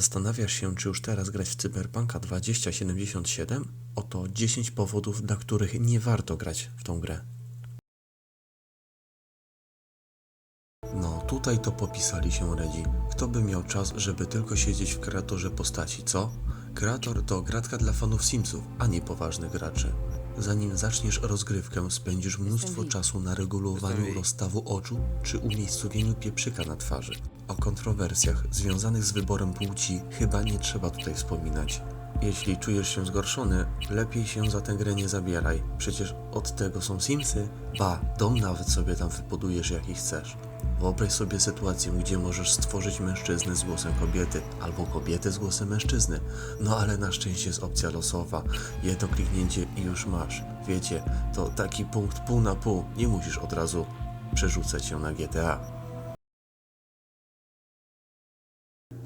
Zastanawiasz się, czy już teraz grać w Cyberpunka 2077? Oto 10 powodów, dla których nie warto grać w tą grę. No, tutaj to popisali się Redzi. Kto by miał czas, żeby tylko siedzieć w kreatorze postaci, co? Kreator to gratka dla fanów Simsów, a nie poważnych graczy. Zanim zaczniesz rozgrywkę, spędzisz mnóstwo czasu na regulowaniu rozstawu oczu czy umiejscowieniu pieprzyka na twarzy. O kontrowersjach związanych z wyborem płci chyba nie trzeba tutaj wspominać. Jeśli czujesz się zgorszony, lepiej się za tę grę nie zabieraj. Przecież od tego są Simsy. Ba, dom nawet sobie tam wypodujesz jaki chcesz. Wyobraź sobie sytuację, gdzie możesz stworzyć mężczyznę z głosem kobiety, albo kobietę z głosem mężczyzny. No ale na szczęście jest opcja losowa. Jedno kliknięcie i już masz. Wiecie, to taki punkt pół na pół. Nie musisz od razu przerzucać się na GTA.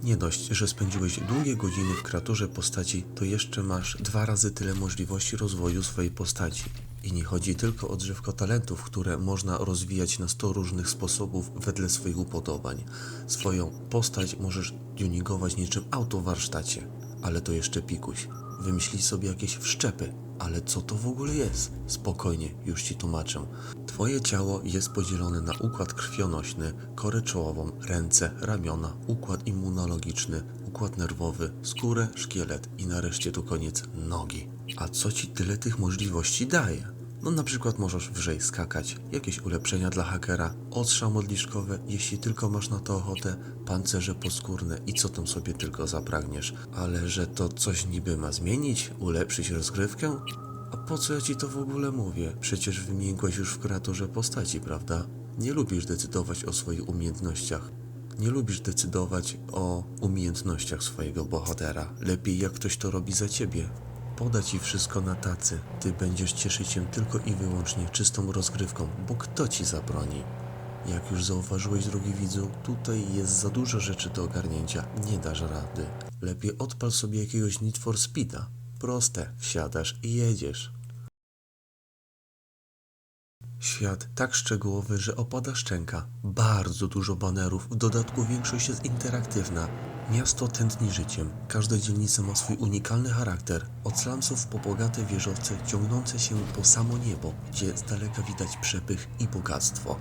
Nie dość, że spędziłeś długie godziny w kreaturze postaci, to jeszcze masz dwa razy tyle możliwości rozwoju swojej postaci. I nie chodzi tylko o drzewko talentów, które można rozwijać na 100 różnych sposobów wedle swoich upodobań. Swoją postać możesz tuningować niczym auto w warsztacie. Ale to jeszcze pikuś. Wymyślić sobie jakieś wszczepy. Ale co to w ogóle jest? Spokojnie, już ci tłumaczę. Twoje ciało jest podzielone na układ krwionośny, korę czołową, ręce, ramiona, układ immunologiczny, układ nerwowy, skórę, szkielet i nareszcie tu koniec nogi. A co ci tyle tych możliwości daje? No na przykład możesz wyżej skakać, jakieś ulepszenia dla hakera, ostrza modliszkowe, jeśli tylko masz na to ochotę, pancerze poskórne i co tam sobie tylko zapragniesz. Ale że to coś niby ma zmienić, ulepszyć rozgrywkę? A po co ja ci to w ogóle mówię? Przecież wymieniłeś już w kreatorze postaci, prawda? Nie lubisz decydować o swoich umiejętnościach. Nie lubisz decydować o umiejętnościach swojego bohatera. Lepiej jak ktoś to robi za ciebie. Poda ci wszystko na tacy. Ty będziesz cieszyć się tylko i wyłącznie czystą rozgrywką, bo kto ci zabroni? Jak już zauważyłeś, drogi widzu, tutaj jest za dużo rzeczy do ogarnięcia. Nie dasz rady. Lepiej odpal sobie jakiegoś Need for Speeda. Proste, wsiadasz i jedziesz. Świat tak szczegółowy, że opada szczęka. Bardzo dużo banerów, w dodatku większość jest interaktywna. Miasto tętni życiem. Każda dzielnica ma swój unikalny charakter. Od slumsów po bogate wieżowce ciągnące się po samo niebo, gdzie z daleka widać przepych i bogactwo.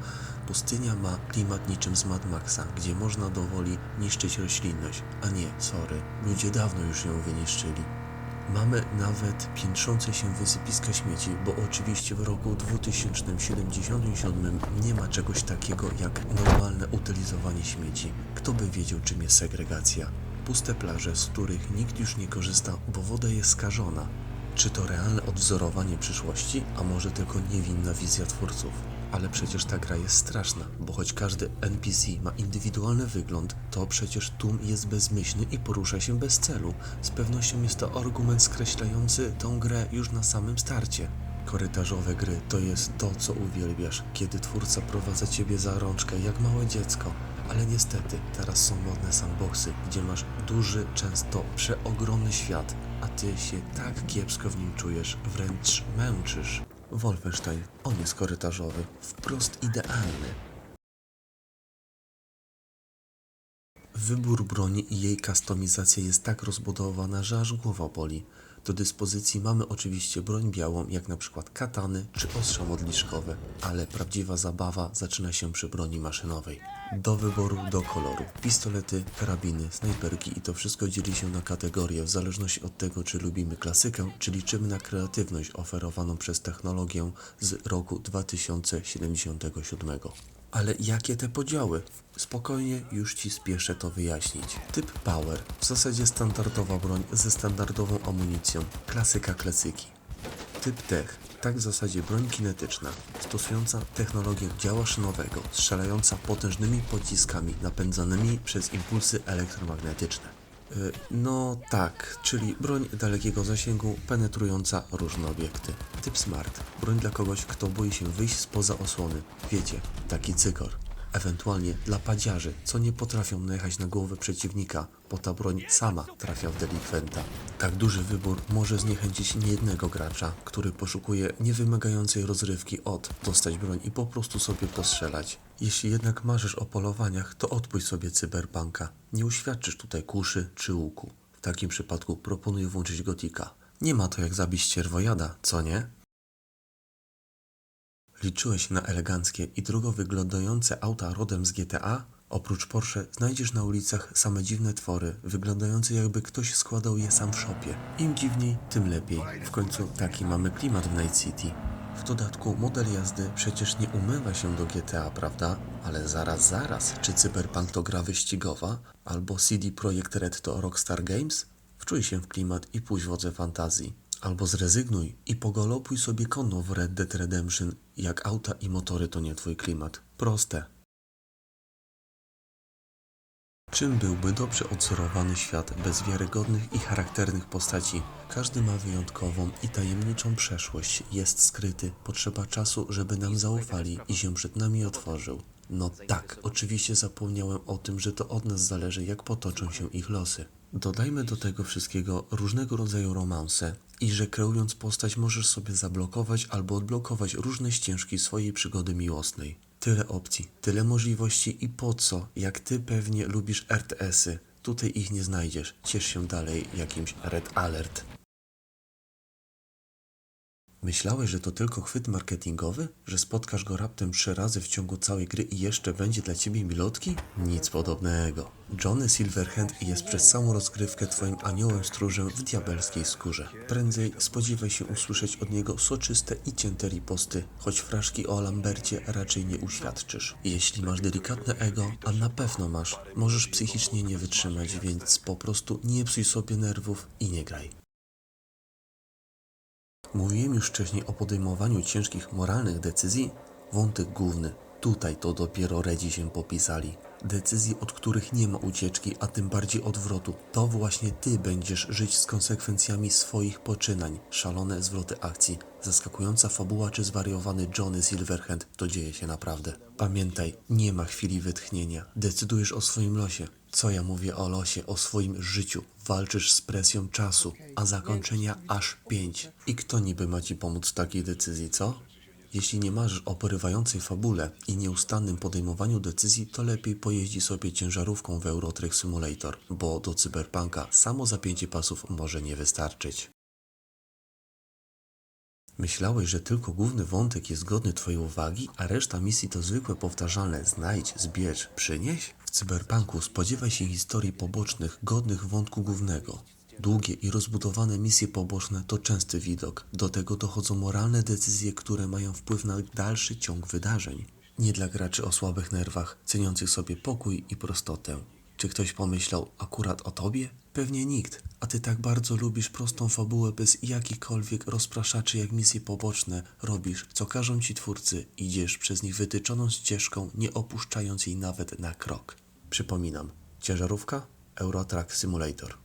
Pustynia ma klimat niczym z Mad Maxa, gdzie można dowoli niszczyć roślinność. A nie, sorry, ludzie dawno już ją wyniszczyli. Mamy nawet piętrzące się wysypiska śmieci, bo oczywiście w roku 2077 nie ma czegoś takiego jak normalne utylizowanie śmieci. Kto by wiedział, czym jest segregacja? Puste plaże, z których nikt już nie korzysta, bo woda jest skażona. Czy to realne odwzorowanie przyszłości, a może tylko niewinna wizja twórców? Ale przecież ta gra jest straszna, bo choć każdy NPC ma indywidualny wygląd, to przecież tłum jest bezmyślny i porusza się bez celu. Z pewnością jest to argument skreślający tą grę już na samym starcie. Korytarzowe gry to jest to, co uwielbiasz, kiedy twórca prowadza ciebie za rączkę jak małe dziecko. Ale niestety, teraz są modne sandboxy, gdzie masz duży, często przeogromny świat, a ty się tak kiepsko w nim czujesz, wręcz męczysz. Wolfenstein, on jest korytarzowy, wprost idealny. Wybór broni i jej kustomizacja jest tak rozbudowana, że aż głowa boli. Do dyspozycji mamy oczywiście broń białą, jak na przykład katany czy ostrza modliszkowe, ale prawdziwa zabawa zaczyna się przy broni maszynowej. Do wyboru, do koloru. Pistolety, karabiny, snajperki i to wszystko dzieli się na kategorie w zależności od tego, czy lubimy klasykę, czy liczymy na kreatywność oferowaną przez technologię z roku 2077. Ale jakie te podziały? Spokojnie, już ci spieszę to wyjaśnić. Typ Power, w zasadzie standardowa broń ze standardową amunicją, klasyka klasyki. Typ Tech, tak w zasadzie broń kinetyczna, stosująca technologię działa szynowego, strzelająca potężnymi pociskami napędzanymi przez impulsy elektromagnetyczne. Y, No tak, czyli broń dalekiego zasięgu, penetrująca różne obiekty. Typ Smart, broń dla kogoś, kto boi się wyjść spoza osłony. Wiecie, taki cykor. Ewentualnie dla padziarzy, co nie potrafią najechać na głowę przeciwnika, bo ta broń sama trafia w delikwenta. Tak duży wybór może zniechęcić niejednego gracza, który poszukuje niewymagającej rozrywki od dostać broń i po prostu sobie postrzelać. Jeśli jednak marzysz o polowaniach, to odpuść sobie cyberpunka. Nie uświadczysz tutaj kuszy czy łuku. W takim przypadku proponuję włączyć gotika. Nie ma to jak zabić ścierwojada, co nie? Liczyłeś na eleganckie i drogo wyglądające auta rodem z GTA? Oprócz Porsche znajdziesz na ulicach same dziwne twory, wyglądające jakby ktoś składał je sam w shopie. Im dziwniej, tym lepiej. W końcu taki mamy klimat w Night City. W dodatku model jazdy przecież nie umywa się do GTA, prawda? Ale zaraz, zaraz, czy Cyberpunk to gra wyścigowa? Albo CD Projekt Red to Rockstar Games? Wczuj się w klimat i pójdź wodze fantazji. Albo zrezygnuj i pogalopuj sobie konno w Red Dead Redemption, jak auta i motory to nie twój klimat. Proste. Czym byłby dobrze odzorowany świat bez wiarygodnych i charakternych postaci? Każdy ma wyjątkową i tajemniczą przeszłość, jest skryty, potrzeba czasu, żeby nam zaufali i się przed nami otworzył. No tak, oczywiście zapomniałem o tym, że to od nas zależy, jak potoczą się ich losy. Dodajmy do tego wszystkiego różnego rodzaju romanse i że kreując postać możesz sobie zablokować albo odblokować różne ścieżki swojej przygody miłosnej. Tyle opcji, tyle możliwości i po co, jak ty pewnie lubisz RTS-y. Tutaj ich nie znajdziesz. Ciesz się dalej jakimś Red Alert. Myślałeś, że to tylko chwyt marketingowy? Że spotkasz go raptem trzy razy w ciągu całej gry i jeszcze będzie dla ciebie milotki? Nic podobnego. Johnny Silverhand jest przez całą rozgrywkę twoim aniołem stróżem w diabelskiej skórze. Prędzej spodziewaj się usłyszeć od niego soczyste i cięte riposty, choć fraszki o Lambercie raczej nie uświadczysz. Jeśli masz delikatne ego, a na pewno masz, możesz psychicznie nie wytrzymać, więc po prostu nie psuj sobie nerwów i nie graj. Mówiłem już wcześniej o podejmowaniu ciężkich moralnych decyzji. Wątek główny. Tutaj to dopiero redzi się popisali. Decyzji, od których nie ma ucieczki, a tym bardziej odwrotu. To właśnie ty będziesz żyć z konsekwencjami swoich poczynań. Szalone zwroty akcji, zaskakująca fabuła czy zwariowany Johnny Silverhand. To dzieje się naprawdę. Pamiętaj, nie ma chwili wytchnienia. Decydujesz o swoim losie. Co ja mówię o losie, o swoim życiu? Walczysz z presją czasu, a zakończenia aż pięć. I kto niby ma ci pomóc w takiej decyzji, co? Jeśli nie marzysz o porywającej fabule i nieustannym podejmowaniu decyzji, to lepiej pojeździ sobie ciężarówką w Euro Truck Simulator, bo do cyberpunka samo zapięcie pasów może nie wystarczyć. Myślałeś, że tylko główny wątek jest godny Twojej uwagi, a reszta misji to zwykłe powtarzalne znajdź, zbierz, przynieś? W cyberpunku spodziewaj się historii pobocznych, godnych wątku głównego. Długie i rozbudowane misje poboczne to częsty widok. Do tego dochodzą moralne decyzje, które mają wpływ na dalszy ciąg wydarzeń. Nie dla graczy o słabych nerwach, ceniących sobie pokój i prostotę. Czy ktoś pomyślał akurat o tobie? Pewnie nikt, a ty tak bardzo lubisz prostą fabułę bez jakichkolwiek rozpraszaczy jak misje poboczne. Robisz, co każą ci twórcy, idziesz przez nich wytyczoną ścieżką, nie opuszczając jej nawet na krok. Przypominam, ciężarówka Euro Truck Simulator.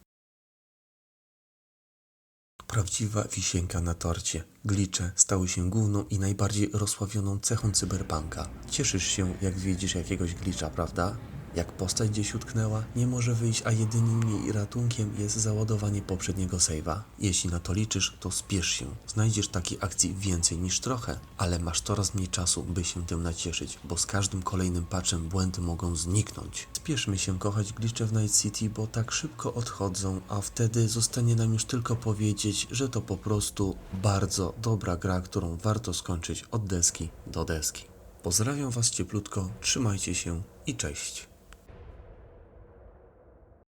Prawdziwa wisienka na torcie. Glicze stały się główną i najbardziej rozsławioną cechą cyberpunka. Cieszysz się, jak widzisz jakiegoś glicza, prawda? Jak postać gdzieś utknęła, nie może wyjść, a jedynym jej ratunkiem jest załadowanie poprzedniego save'a. Jeśli na to liczysz, to spiesz się. Znajdziesz takiej akcji więcej niż trochę, ale masz coraz mniej czasu, by się tym nacieszyć, bo z każdym kolejnym patchem błędy mogą zniknąć. Spieszmy się kochać glicze w Night City, bo tak szybko odchodzą, a wtedy zostanie nam już tylko powiedzieć, że to po prostu bardzo dobra gra, którą warto skończyć od deski do deski. Pozdrawiam Was cieplutko, trzymajcie się i cześć.